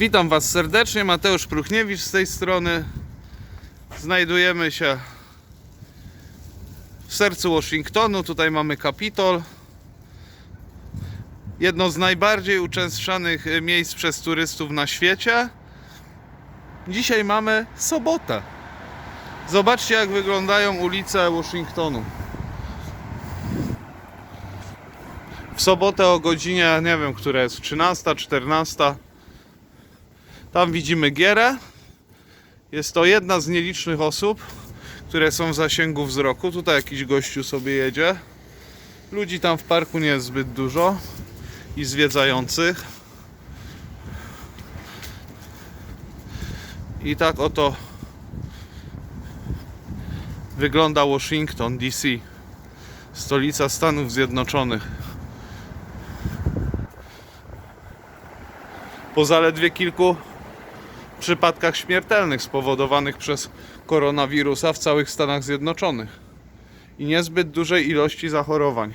Witam Was serdecznie, Mateusz Pruchniewicz z tej strony. Znajdujemy się w sercu Waszyngtonu. Tutaj mamy Kapitol. Jedno z najbardziej uczęszczanych e, miejsc przez turystów na świecie. Dzisiaj mamy sobotę. Zobaczcie, jak wyglądają ulice Waszyngtonu. W sobotę o godzinie, nie wiem, która jest 13, 14. Tam widzimy Gierę. Jest to jedna z nielicznych osób, które są w zasięgu wzroku. Tutaj jakiś gościu sobie jedzie. Ludzi tam w parku nie jest zbyt dużo i zwiedzających. I tak oto wygląda Washington DC, stolica Stanów Zjednoczonych. Po zaledwie kilku przypadkach śmiertelnych spowodowanych przez koronawirusa w całych Stanach Zjednoczonych i niezbyt dużej ilości zachorowań.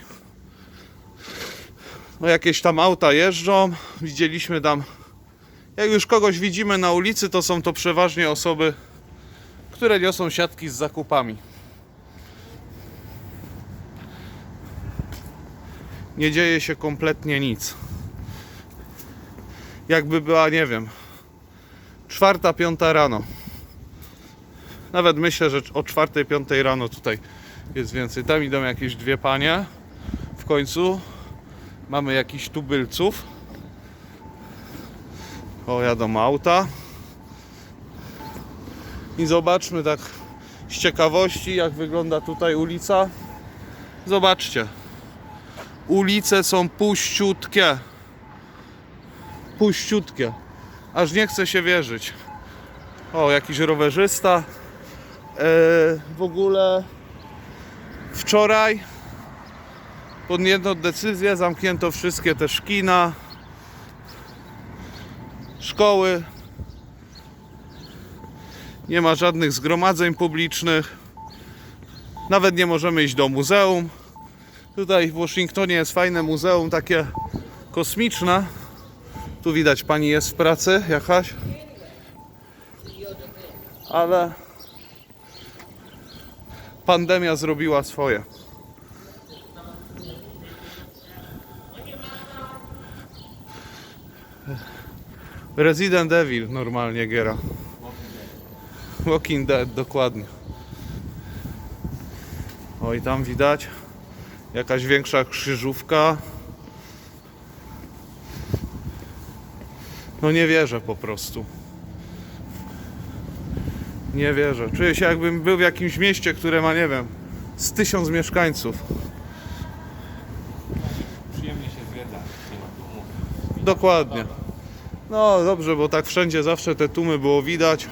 No jakieś tam auta jeżdżą, widzieliśmy tam, jak już kogoś widzimy na ulicy, to są to przeważnie osoby, które niosą siatki z zakupami. Nie dzieje się kompletnie nic. Jakby była, nie wiem, czwarta, piąta rano. Nawet myślę, że o czwartej, piątej rano tutaj jest więcej. Tam idą jakieś dwie panie. W końcu mamy jakichś tubylców. O, jadą auta. I zobaczmy tak z ciekawości, jak wygląda tutaj ulica. Zobaczcie. Ulice są puściutkie. Puściutkie. Aż nie chce się wierzyć. O, jakiś rowerzysta. E, w ogóle wczoraj podjęto decyzję, zamknięto wszystkie te kina, szkoły. Nie ma żadnych zgromadzeń publicznych. Nawet nie możemy iść do muzeum. Tutaj w Waszyngtonie jest fajne muzeum, takie kosmiczne. Tu widać, pani jest w pracy jakaś. Ale pandemia zrobiła swoje. Resident Evil normalnie giera. Walking Dead, dokładnie. O i tam widać jakaś większa krzyżówka. No nie wierzę po prostu. Nie wierzę. Czuję się jakbym był w jakimś mieście, które ma, nie wiem, z tysiąc mieszkańców. Przyjemnie się zwiedza. Dokładnie. No dobrze, bo tak wszędzie zawsze te tłumy było widać.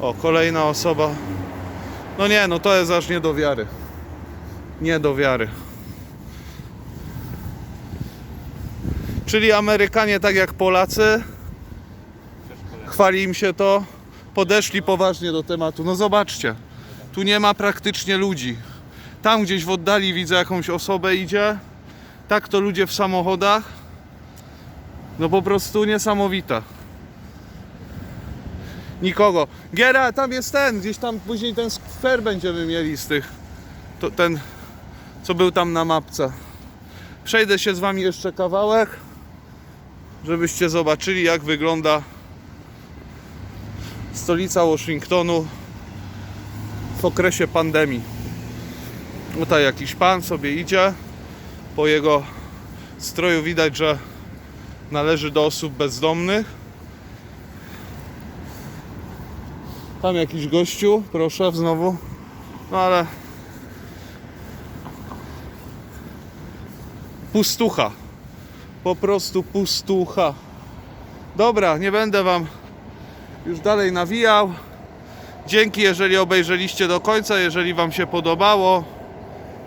O, kolejna osoba. No nie, no to jest aż nie do wiary. Nie do wiary. Czyli Amerykanie, tak jak Polacy. Chwali im się to, podeszli poważnie do tematu. No zobaczcie, tu nie ma praktycznie ludzi. Tam gdzieś w oddali widzę jakąś osobę idzie. Tak to ludzie w samochodach. No po prostu niesamowite. Nikogo. Giera, tam jest ten, gdzieś tam później ten skwer będziemy mieli z tych. To, ten, co był tam na mapce. Przejdę się z wami jeszcze kawałek, żebyście zobaczyli jak wygląda stolica Waszyngtonu w okresie pandemii. Tutaj jakiś pan sobie idzie. Po jego stroju widać, że należy do osób bezdomnych. Tam jakiś gościu, proszę, znowu. No ale. Pustucha. Po prostu pustucha. Dobra, nie będę wam już dalej nawijał. Dzięki, jeżeli obejrzeliście do końca, jeżeli Wam się podobało.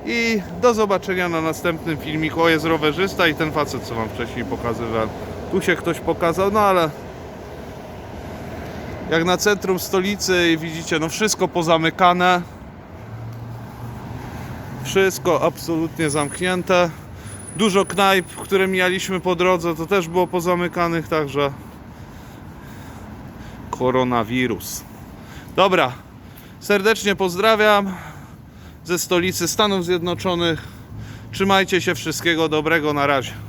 I do zobaczenia na następnym filmiku. O, jest rowerzysta i ten facet, co Wam wcześniej pokazywałem. Tu się ktoś pokazał, no ale jak na centrum stolicy widzicie, no wszystko pozamykane. Wszystko absolutnie zamknięte. Dużo knajp, które mijaliśmy po drodze, to też było pozamykanych, także koronawirus. Dobra, serdecznie pozdrawiam ze stolicy Stanów Zjednoczonych. Trzymajcie się, wszystkiego dobrego, na razie.